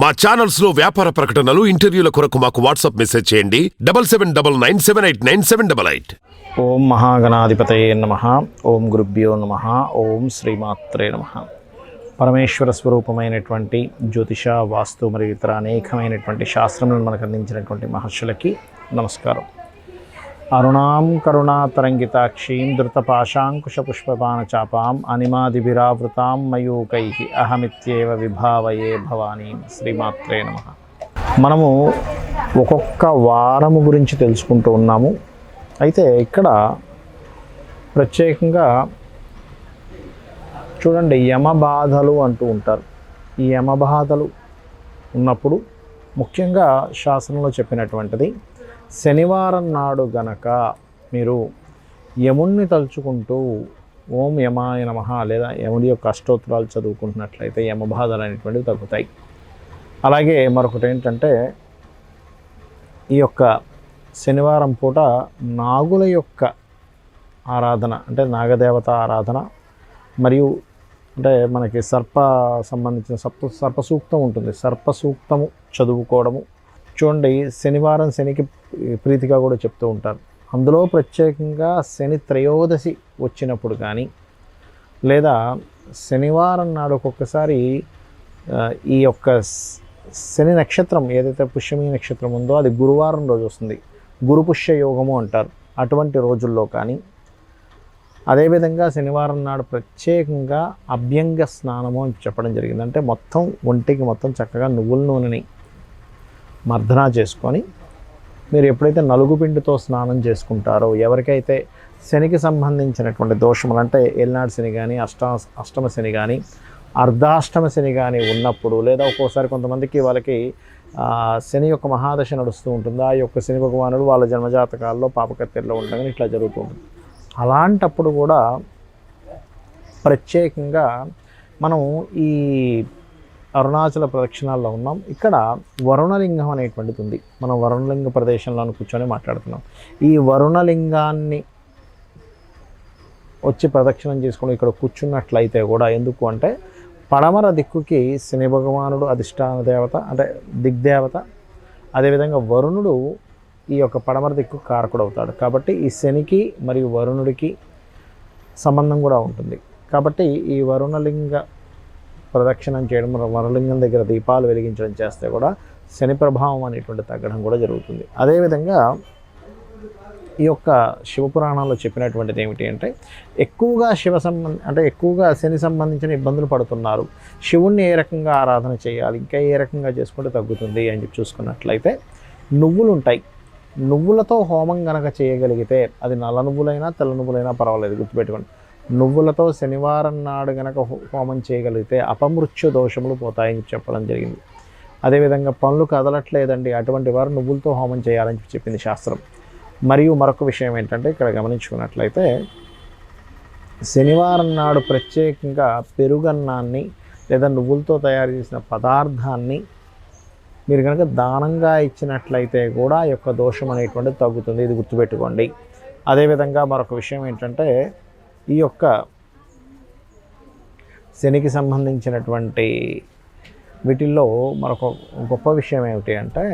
మా ఛానల్స్లో వ్యాపార ప్రకటనలు ఇంటర్వ్యూల కొరకు మాకు వాట్సాప్ మెసేజ్ చేయండి. Double seven double nine seven eight nine seven double eight ఓం మహాగణాధిపతయే నమ. ఓం గురుభ్యో నమ. ఓం శ్రీమాత్రే నమ. పరమేశ్వర స్వరూపమైనటువంటి జ్యోతిష వాస్తు మరియు ఇతర అనేకమైనటువంటి శాస్త్రములను మనకు అందించినటువంటి మహర్షులకి నమస్కారం. అరుణాం కరుణాతరంగితాక్షీం ధృతపాశాంకుశపుష్పపానచాపాం పుష్పపాన అనిమాదిభిరావృతాం మయూకై అహమిత్యేవ విభావయే భవానీ శ్రీమాత్రే నమ మనము ఒక్కొక్క వారము గురించి తెలుసుకుంటూ ఉన్నాము. అయితే ఇక్కడ ప్రత్యేకంగా చూడండి యమబాధలు అంటూ ఉంటారు. ఈ యమబాధలు ఉన్నప్పుడు ముఖ్యంగా శాసనంలో చెప్పినటువంటిది శనివారం నాడు గనక మీరు యముణ్ణి తలుచుకుంటూ ఓం యమాయ నమ లేదా యముడి యొక్క అష్టోత్తరాలు చదువుకుంటున్నట్లయితే యమబాధలు అనేటువంటివి తగ్గుతాయి. అలాగే మరొకటి ఏంటంటే ఈ యొక్క శనివారం పూట నాగుల యొక్క ఆరాధన అంటే నాగదేవత ఆరాధన మరియు అంటే మనకి సర్ప సంబంధించిన సర్ప సర్పసూక్తం ఉంటుంది. సర్పసూక్తము చదువుకోవడము చూడండి శనివారం శనికి ప్రీతిగా కూడా చెప్తూ ఉంటారు. అందులో ప్రత్యేకంగా శని త్రయోదశి వచ్చినప్పుడు కానీ లేదా శనివారం నాడు ఒక్కొక్కసారి ఈ యొక్క శని నక్షత్రం ఏదైతే పుష్యమి నక్షత్రం ఉందో అది గురువారం రోజు వస్తుంది. గురుపుష్య యోగము అంటారు. అటువంటి రోజుల్లో కానీ అదేవిధంగా శనివారం నాడు ప్రత్యేకంగా అభ్యంగ స్నానము అని చెప్పడం జరిగింది. అంటే మొత్తం ఒంటికి మొత్తం చక్కగా నువ్వుల నూనెని మర్దనా చేసుకొని మీరు ఎప్పుడైతే నలుగు పిండితో స్నానం చేసుకుంటారో ఎవరికైతే శనికి సంబంధించినటువంటి దోషములు అంటే ఏలినాడు శని కానీ అష్ట అష్టమ శని కానీ అర్ధాష్టమ శని కానీ ఉన్నప్పుడు లేదా ఒక్కోసారి కొంతమందికి వాళ్ళకి శని యొక్క మహాదశ నడుస్తూ ఉంటుంది. ఆ యొక్క శని భగవానుడు వాళ్ళ జన్మజాతకాల్లో పాపకత్తెల్లో ఉండగానే ఇట్లా జరుగుతూ ఉంటుంది. అలాంటప్పుడు కూడా ప్రత్యేకంగా మనం ఈ అరుణాచల ప్రదక్షిణాల్లో ఉన్నాం. ఇక్కడ వరుణలింగం అనేటువంటిది ఉంది. మనం వరుణలింగ ప్రదేశంలో కూర్చొని మాట్లాడుతున్నాం. ఈ వరుణలింగాన్ని వచ్చి ప్రదక్షిణం చేసుకుని ఇక్కడ కూర్చున్నట్లయితే కూడా ఎందుకు అంటే పడమర దిక్కుకి శని భగవానుడు అధిష్టాన దేవత అంటే దిగ్దేవత అదేవిధంగా వరుణుడు ఈ యొక్క పడమర దిక్కు కారకుడు అవుతాడు కాబట్టి ఈ శనికి మరియు వరుణుడికి సంబంధం కూడా ఉంటుంది. కాబట్టి ఈ వరుణలింగ ప్రదక్షిణం చేయడం వరలింగం దగ్గర దీపాలు వెలిగించడం చేస్తే కూడా శని ప్రభావం అనేటువంటి తగ్గడం కూడా జరుగుతుంది. అదేవిధంగా ఈ యొక్క శివపురాణంలో చెప్పినటువంటిది ఏమిటి అంటే ఎక్కువగా శివ సంబంధ అంటే ఎక్కువగా శని సంబంధించిన ఇబ్బందులు పడుతున్నారు. శివుణ్ణి ఏ రకంగా ఆరాధన చేయాలి ఇంకా ఏ రకంగా చేసుకుంటే తగ్గుతుంది అని చెప్పి చూసుకున్నట్లయితే నువ్వులు ఉంటాయి నువ్వులతో హోమం గనక చేయగలిగితే అది నల్ల నువ్వులైనా తెల్ల నువ్వులైనా పర్వాలేదు గుర్తుపెట్టుకోండి. నువ్వులతో శనివారం నాడు గనక హో- హోమం చేయగలిగితే అపమృత్యు దోషములు పోతాయని చెప్పడం జరిగింది. అదేవిధంగా పనులు కదలట్లేదండి. అటువంటి వారు నువ్వులతో హోమం చేయాలని చెప్పింది శాస్త్రం. మరియు మరొక విషయం ఏంటంటే ఇక్కడ గమనించుకున్నట్లయితే శనివారం నాడు ప్రత్యేకంగా పెరుగన్నాన్ని లేదా నువ్వులతో తయారు చేసిన పదార్థాన్ని మీరు కనుక దానంగా ఇచ్చినట్లయితే కూడా ఆ యొక్క దోషం అనేటువంటిది తగ్గుతుంది. ఇది గుర్తుపెట్టుకోండి. అదేవిధంగా మరొక విషయం ఏంటంటే ఈ యొక్క శనికి సంబంధించినటువంటి వీటిల్లో మరొక గొప్ప విషయం ఏమిటి అంటే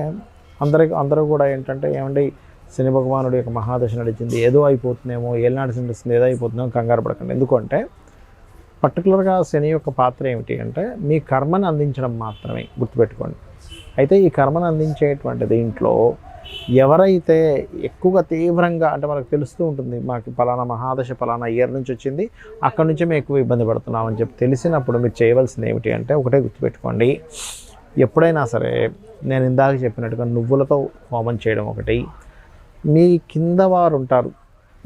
అందరికి అందరూ కూడా ఏంటంటే ఏమండి శని భగవానుడి యొక్క మహాదశ నడిచింది ఏదో అయిపోతుందేమో ఏలినాడు నడుస్తుంది ఏదో అయిపోతుందేమో కంగారు పడకండి. ఎందుకంటే పర్టికులర్గా శని యొక్క పాత్ర ఏమిటి అంటే మీ కర్మను అందించడం మాత్రమే గుర్తుపెట్టుకోండి. అయితే ఈ కర్మను అందించేటువంటి దీంట్లో ఎవరైతే ఎక్కువగా తీవ్రంగా అంటే మనకు తెలుస్తూ ఉంటుంది మాకు పలానా మహాదశ పలానా ఇయర్ నుంచి వచ్చింది అక్కడి నుంచి మేము ఎక్కువ ఇబ్బంది పడుతున్నాం అని చెప్పి తెలిసినప్పుడు మీరు చేయవలసింది ఏమిటి అంటే ఒకటే గుర్తుపెట్టుకోండి. ఎప్పుడైనా సరే నేను ఇందాక చెప్పినట్టుగా నువ్వులతో హోమం చేయడం ఒకటి. మీ కింద వారు ఉంటారు.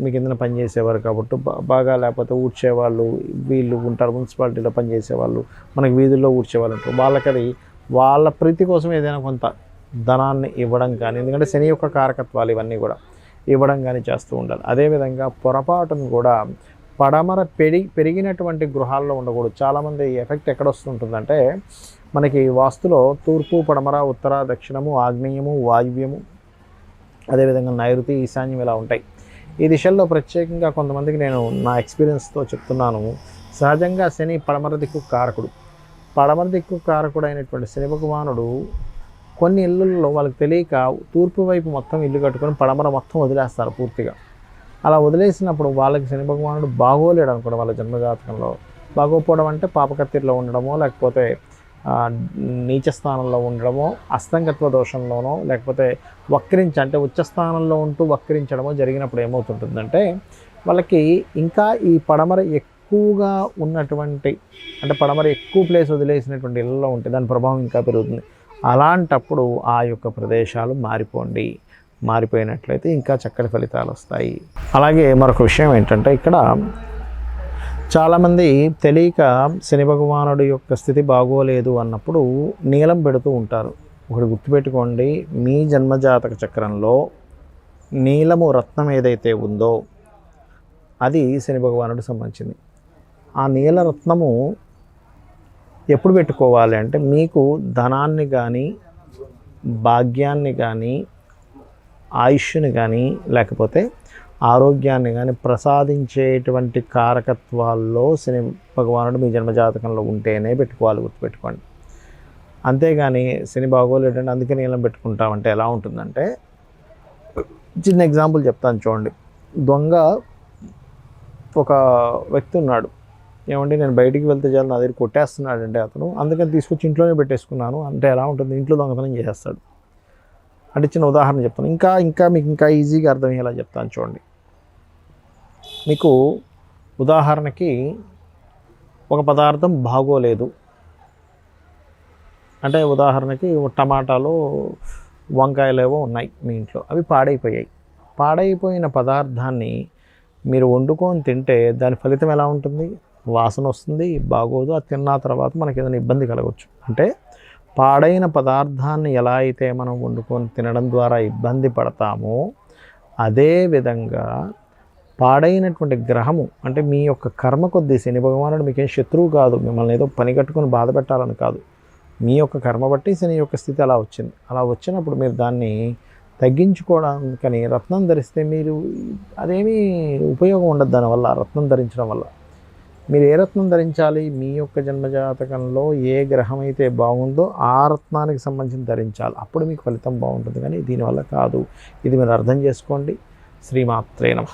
మీ కిందన పనిచేసేవారు కాబట్టి బాగా లేకపోతే ఊడ్చేవాళ్ళు వీళ్ళు ఉంటారు మున్సిపాలిటీలో పనిచేసేవాళ్ళు మనకి వీధుల్లో ఊడ్చేవాళ్ళు ఉంటారు. వాళ్ళకది వాళ్ళ ప్రీతి కోసం ఏదైనా కొంత ధనాన్ని ఇవ్వడం కానీ ఎందుకంటే శని యొక్క కారకత్వాలు ఇవన్నీ కూడా ఇవ్వడం కానీ చేస్తూ ఉండాలి. అదేవిధంగా పొరపాటును కూడా పడమర పెరి పెరిగినటువంటి గృహాల్లో ఉండకూడదు. చాలామంది ఎఫెక్ట్ ఎక్కడ వస్తుంటుందంటే మనకి వాస్తులో తూర్పు పడమర ఉత్తర దక్షిణము ఆగ్నేయము వాయువ్యము అదేవిధంగా నైరుతి ఈశాన్యం ఇలా ఉంటాయి. ఈ దిశల్లో ప్రత్యేకంగా కొంతమందికి నేను నా ఎక్స్పీరియన్స్తో చెప్తున్నాను. సహజంగా శని పడమర దిక్కు కారకుడు. పడమర దిక్కు కారకుడైనటువంటి శని భగవానుడు కొన్ని ఇళ్ళల్లో వాళ్ళకి తెలియక తూర్పు వైపు మొత్తం ఇల్లు కట్టుకొని పడమర మొత్తం వదిలేస్తారు పూర్తిగా. అలా వదిలేసినప్పుడు వాళ్ళకి శని భగవానుడు బాగోలేడు అనుకోండి వాళ్ళ జన్మజాతకంలో. బాగోపోవడం అంటే పాపకత్తిలో ఉండడమో లేకపోతే నీచ స్థానంలో ఉండడమో అస్తంగత్వ దోషంలోనో లేకపోతే వక్రించ అంటే ఉచ్చ స్థానంలో ఉంటూ వక్రించడమో జరిగినప్పుడు ఏమవుతుంటుందంటే వాళ్ళకి ఇంకా ఈ పడమర ఎక్కువగా ఉన్నటువంటి అంటే పడమర ఎక్కువ ప్లేస్ వదిలేసినటువంటి ఇళ్ళలో ఉంటే దాని ప్రభావం ఇంకా పెరుగుతుంది. అలాంటప్పుడు ఆ యొక్క ప్రదేశాలు మారిపోండి. మారిపోయినట్లయితే ఇంకా చక్కటి ఫలితాలు వస్తాయి. అలాగే మరొక విషయం ఏంటంటే ఇక్కడ చాలామంది తెలియక శని భగవానుడి యొక్క స్థితి బాగోలేదు అన్నప్పుడు నీలం పెడుతూ ఉంటారు. ఒకటి గుర్తుపెట్టుకోండి మీ జన్మజాతక చక్రంలో నీలము రత్నం ఏదైతే ఉందో అది శని భగవానుడికి సంబంధించింది. ఆ నీల రత్నము ఎప్పుడు పెట్టుకోవాలి అంటే మీకు ధనాన్ని కానీ భాగ్యాన్ని కానీ ఆయుష్ని కానీ లేకపోతే ఆరోగ్యాన్ని కానీ ప్రసాదించేటువంటి కారకత్వాల్లో శని భగవానుడు మీ జన్మజాతకంలో ఉంటేనే పెట్టుకోవాలి గుర్తుపెట్టుకోండి. అంతేగాని శని బాగోలేదంటే అందుకే నీలం పెట్టుకుంటామంటే ఎలా ఉంటుందంటే చిన్న ఎగ్జాంపుల్ చెప్తాను చూడండి. దొంగ ఒక వ్యక్తి ఉన్నాడు. ఏమంటే నేను బయటికి వెళ్తే చాలు నా దగ్గర కొట్టేస్తున్నాడు అంటే అతను. అందుకని తీసుకొచ్చి ఇంట్లోనే పెట్టేసుకున్నాను. అంటే ఎలా ఉంటుంది? ఇంట్లో దొంగతనం చేసేస్తాడు. అంటే చిన్న ఉదాహరణ చెప్తాను. ఇంకా ఇంకా మీకు ఇంకా ఈజీగా అర్థమయ్యేలా చెప్తాను చూడండి. మీకు ఉదాహరణకి ఒక పదార్థం బాగోలేదు. అంటే ఉదాహరణకి టమాటాలు వంకాయలు ఏవో ఉన్నాయి మీ ఇంట్లో. అవి పాడైపోయాయి. పాడైపోయిన పదార్థాన్ని మీరు వండుకొని తింటే దాని ఫలితం ఎలా ఉంటుంది? వాసన వస్తుంది బాగోదు అది తిన్న తర్వాత మనకి ఏదైనా ఇబ్బంది కలగవచ్చు అంటే పాడైన పదార్థాన్ని ఎలా అయితే మనం వండుకొని తినడం ద్వారా ఇబ్బంది పడతామో అదే విధంగా పాడైనటువంటి గ్రహము అంటే మీ యొక్క కర్మ కొద్దీ శని భగవానుడు మీకేం శత్రువు కాదు మిమ్మల్ని ఏదో పని కట్టుకొని బాధ పెట్టాలని కాదు. మీ యొక్క కర్మ బట్టి శని యొక్క స్థితి అలా వచ్చింది. అలా వచ్చినప్పుడు మీరు దాన్ని తగ్గించుకోవడానికని రత్నం ధరిస్తే మీరు అదేమీ ఉపయోగం ఉండదు దానివల్ల రత్నం ధరించడం వల్ల. మీరు ఏ రత్నం ధరించాలి? మీ యొక్క జన్మజాతకంలో ఏ గ్రహం అయితే బాగుందో ఆ రత్నానికి సంబంధించి ధరించాలి. అప్పుడు మీకు ఫలితం బాగుంటుంది. కానీ దీనివల్ల కాదు. ఇది మీరు అర్థం చేసుకోండి. శ్రీమాత్రే నమ.